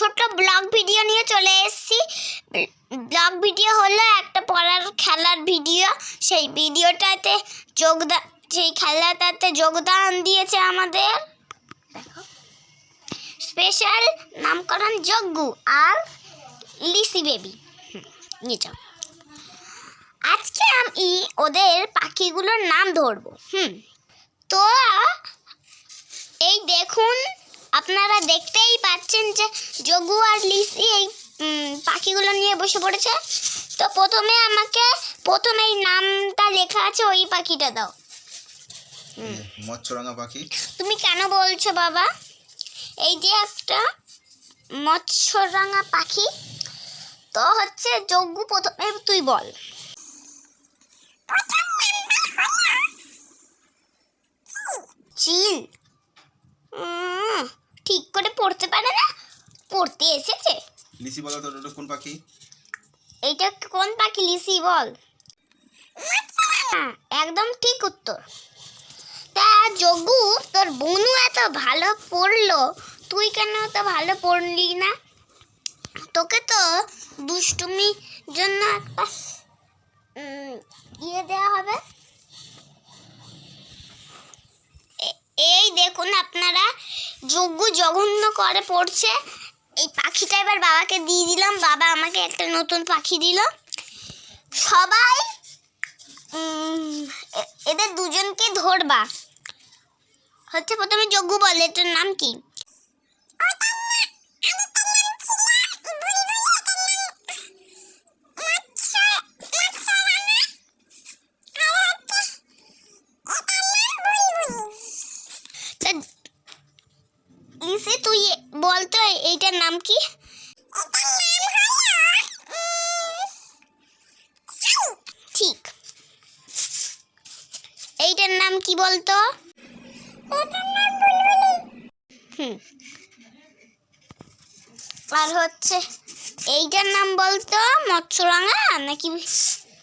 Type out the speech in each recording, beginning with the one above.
ছোট blog video নিয়ে চলে এসেছি। ব্লগ ভিডিও হলো একটা পড়ার খেলার ভিডিও। সেই ভিডিওটাতে যোগদান সেই খেলাটাতে যোগদান দিয়েছে আমাদের। স্পেশাল নামকরণ যজ্ঞ আর লিসি বেবি। নিয়ে যাও। আজকে আমি ওদের পাখিগুলোর নাম ধরবো। হুম, তো এই দেখুন, আপনারা দেখতেই পাচ্ছেন যে যোগু আর লিসি এই পাখিগুলো নিয়ে বসে পড়েছে? তো প্রথমে আমাকে প্রথমে এই নামটা লেখা আছে ওই পাখিটা দাও। মৎস্যরাঙা পাখি। তুমি কেন বলছো বাবা? এই যে একটা মৎস্যরাঙা পাখি তো হচ্ছে যজ্ঞ প্রথমে তুই বল। চিল। ঠিক করে পড়তে পারে না? পড়তে এসেছে। লিসি বলো তো ওটা কোন পাখি? এইটা কোন পাখি? লিসি বল। একদম ঠিক উত্তর। তা যোগু তোর বনু এত ভালো পড়ল তুই কেন এত ভালো পড়লি না? তোকে তো দুষ্টুমির জন্য একটা ইয়ে দেওয়া হবে। এই দেখুন আপনারা যজ্ঞ জঘন্য করে পড়ছে। এই পাখিটা এবার বাবাকে দিয়ে দিলাম। বাবা আমাকে একটা নতুন পাখি দিল। সবাই এদের দুজনকে ধরবা। হচ্ছে প্রথমে যজ্ঞ বলে, এটার নাম কি তা লিসি তুই বল তো এইটার নাম কি? ঠিক। এইটার নাম কি বলতো? হুম। আর হচ্ছে এইটার নাম বলতো মৎস্যরাঙা নাকি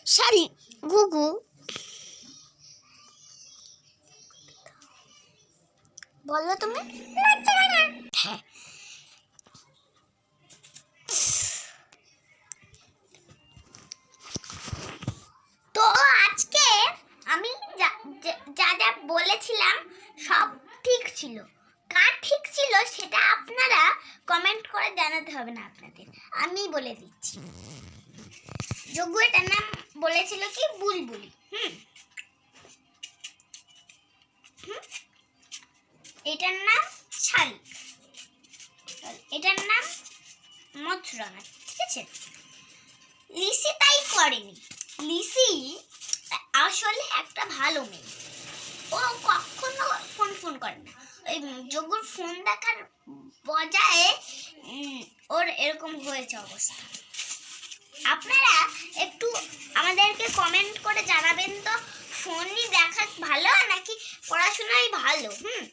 শাড়ি ঘুঘু। বলো তুমি। হ্যাঁ। সব ঠিক ছিল। কার ঠিক ছিল সেটা আপনারা কমেন্ট করে জানাতে হবে না আপনাদের। আমি বলে দিচ্ছি। যোগ্য এটার নাম বলেছিল কি? বুলবুলি। হুম। এটার নাম শালিক এটার নাম মথুরাঙা ঠিক আছে? লিসি তাই করেনি। লিসি আসলে একটা ভালো মেয়ে। ও কখনো ফোন ফোন করে না। ওই যোগুর ফোন দেখার বজায় ওর এরকম হয়েছে অবস্থা। আপনারা একটু আমাদেরকে কমেন্ট করে জানাবেন তো, ফোনই দেখা ভালো নাকি পড়াশোনাই ভালো, হুম?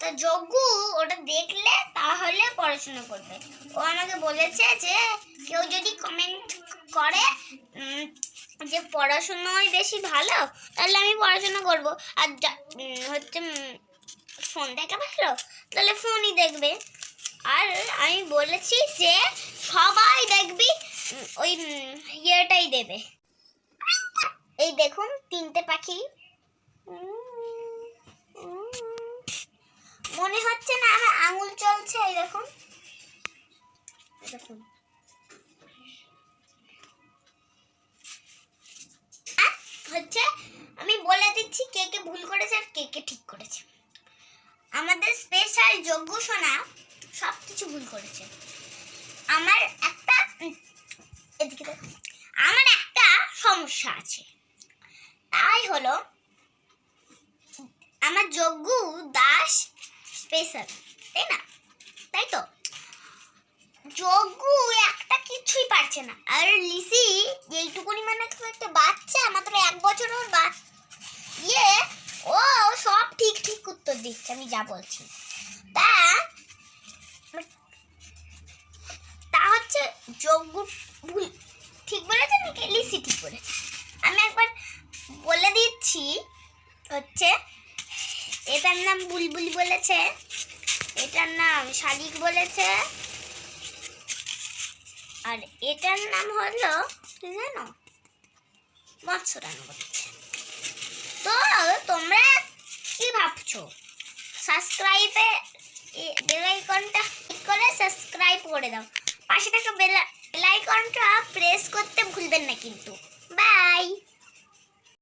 তো যজ্ঞ ওটা দেখলে তাহলে পড়াশোনা করবে। ও আমাকে বলেছে যে, কেউ যদি কমেন্ট করে যে পড়াশোনাই বেশি ভালো, তাহলে আমি পড়াশোনা করব। আর হচ্ছে ফোন দেখা ভালো তাহলে ফোনই দেখবে। আর আমি বলেছি যে সবাই দেখবি ওই ইয়েটাই দেবে। এই দেখুন, তিনটে পাখি। মনে হচ্ছে না আমার আঙুল চলছে, এই দেখুন। দেখুন। হচ্ছে, আমি বলে দিচ্ছি কে কে ভুল করেছে আর কে কে ঠিক করেছে। আমাদের স্পেশাল যোগ্য সোনা সব কিছু ভুল করেছে। আমার একটা এদিকে। আমার একটা সমস্যা আছে। তাই হলো, আমার যজ্ঞ দাস স্পেশাল তাই না? তাই তো? একটা কিছুই পারছে না। আর লিসি, এইটুকুনি মানে একটা বাচ্চা, মাত্র এক বছর ওর ইয়ে ও সব ঠিক ঠিক উত্তর দিচ্ছে, আমি যা বলছি। তা তা হচ্ছে যজ্ঞ ভুল। ঠিক বলেছে নাকি? লিসি ঠিক বলেছে। আমি একবার বলে দিচ্ছি, হচ্ছে, এটার নাম বুলবুলি বলেছে, এটার নাম শালিক বলেছে আর এটার নাম হলো, কি জানো? মৎস্যরান করছে তো তোমরা কি ভাবছ? সাবস্ক্রাইবে বেল আইকনটা ক্লিক করে সাবস্ক্রাইব করে দাও। পাশে থাকা বেল প্রেস করতে ভুলবেন না কিন্তু। বাই